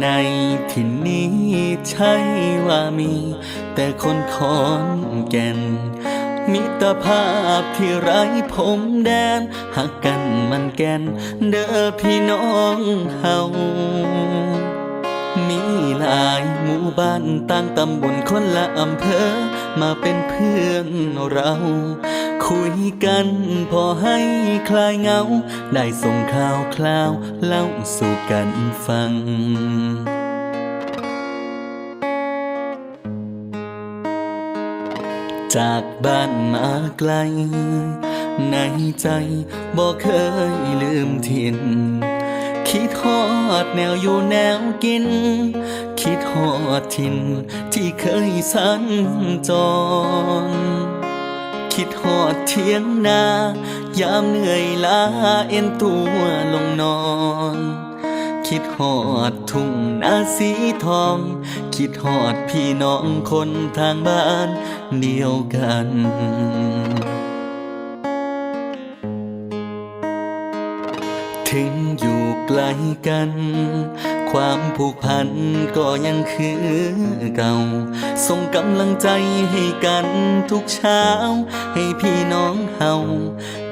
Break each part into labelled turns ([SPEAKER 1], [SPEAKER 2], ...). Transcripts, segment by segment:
[SPEAKER 1] ในที่นี้ใช่ว่ามี แต่คนขอนแก่น มิตรภาพที่ไร้ผมแดนหักกันมันแก่น เด้อพี่น้องเฮามีหลายหมู่บ้านต่างตำบลคนละอำเภอ มาเป็นเพื่อนเรา คุยกันพอให้คลายเหงา ได้ส่งข่าวคราวเล่าสู่กันฟังจากบ้านมาไกล ในใจบ่เคยลืมถิ่น คิดฮอดแนวอยู่แนวกิน คิดฮอดถิ่นที่เคยสัญจร คิดฮอดเทียงนายามเหนื่อยล้าเอ็นตัวลงนอน คิดฮอดทุ่งนาสีทอง คิดฮอดพี่น้องคนทางบ้านเดียวกันถึงอยู่ไกลกัน ความผูกพันก็ยังคือเก่า ส่งกำลังใจให้กันทุกเช้า ให้พี่น้องเฮา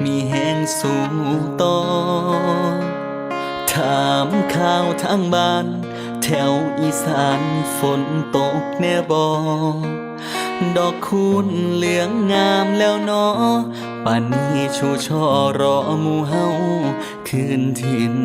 [SPEAKER 1] มีแห่งสู้ต่อ ถามข่าวทางบ้าน แถวอีสานฝนตกแน่บอดอกคูณเหลืองงามแล้วเนอป่านนี้ชูช่อรอหมู่เฮาคืนถิ่น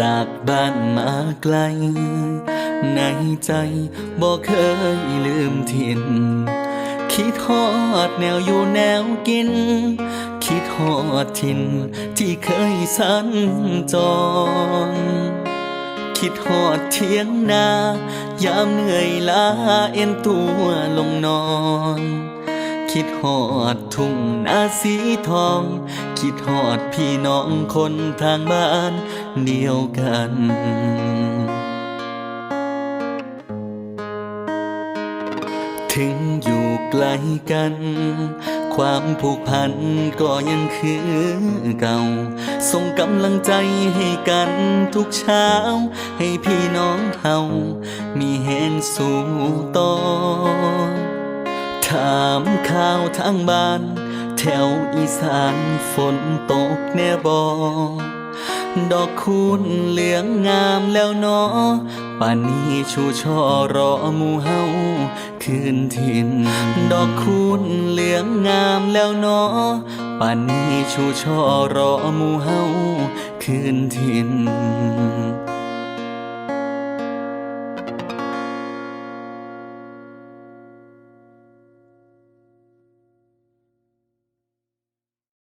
[SPEAKER 1] จากบ้านมาไกล ในใจบ่เคยลืมถิ่น คิดฮอดแนวอยู่แนวกิน คิดฮอดถิ่นที่เคยสัญจร คิดฮอดเทียงนายามเหนื่อยล้าเอ็นตัวลงนอน คิดฮอดทุ่งนาสีทอง คิดฮอดพี่น้องคนทางบ้านเดียวกันถึงอยู่ไกลกัน ความผูกพันก็ยังคือเก่า ส่งกำลังใจให้กันทุกเช้า ให้พี่น้องเฮามีแหงสู้ต่อ ถามข่าวทางบ้าน แถวอีสานฝนตกแน่บอดอกคูณเหลืองงามแล้วเนอป่านนี้ชูช่อรอหมู่เฮาคืนถิ่น ดอกคูณเหลืองงามแล้วเนอป่านนี้ชูช่อรอหมู่เฮาคืนถิ่น